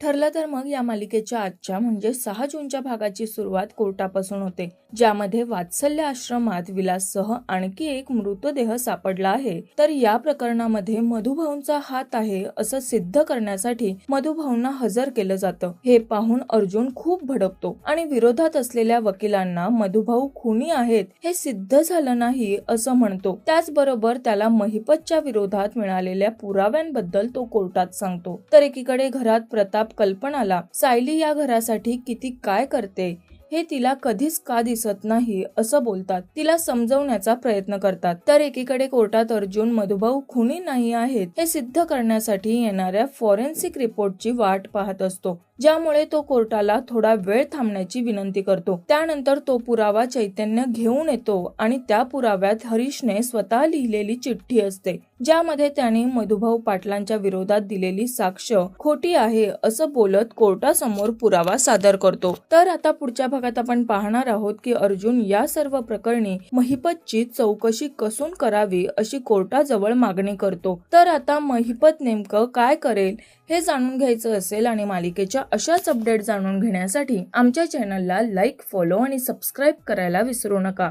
ठरलं तर मग या मालिकेच्या आजच्या म्हणजे सहा जूनच्या भागाची सुरुवात कोर्टापासून होते ज्यामध्ये वात्सल्य आश्रमात विलाससह आणखी एक मृतदेह सापडला आहे. तर या प्रकरणामध्ये मधुभाऊंचा हात आहे असं सिद्ध करण्यासाठी मधुभाऊंना हजर केलं जातं. हे पाहून अर्जुन खूप भडकतो आणि विरोधात असलेल्या वकिलांना मधुभाऊ खुनी आहेत हे सिद्ध झालं नाही असं म्हणतो. त्याचबरोबर त्याला महिपतच्या विरोधात मिळालेल्या पुराव्यांबद्दल तो कोर्टात सांगतो. तर एकीकडे घरात प्रताप कल्पनाला सायली या घरासाठी किती काय करते? हे तिला कधीच का दिसत नाही असं बोलतात. तिला समजवण्याचा प्रयत्न करतात. तर एकीकडे कोर्टात अर्जुन मधुभाऊ खुनी नाही आहेत हे सिद्ध करण्यासाठी येणाऱ्या फॉरेन्सिक रिपोर्टची वाट पाहत असतो. ज्यामुळे तो कोर्टाला थोडा वेळ थांबण्याची विनंती करतो. त्यानंतर तो पुरावा चैतन्य घेऊन येतो आणि त्या पुराव्यात हरीशने स्वतः लिहिलेली चिठ्ठी असते. ज्यामध्ये त्याने मधुभाऊ पाटलांच्या विरोधात दिलेली साक्ष खोटी आहे असं बोलत कोर्टासमोर पुरावा सादर करतो. तर आता पुढच्या भागात आपण पाहणार आहोत की अर्जुन या सर्व प्रकरणी महिपतची चौकशी कसून करावी अशी कोर्टाजवळ मागणी करतो. तर आता महिपत नेमकं काय करेल हे जाणून घ्यायचं असेल आणि मालिकेच्या अशाच अपडेट जाणून घेण्यासाठी आमच्या चॅनलला लाईक फॉलो आणि सबस्क्राईब करायला विसरू नका.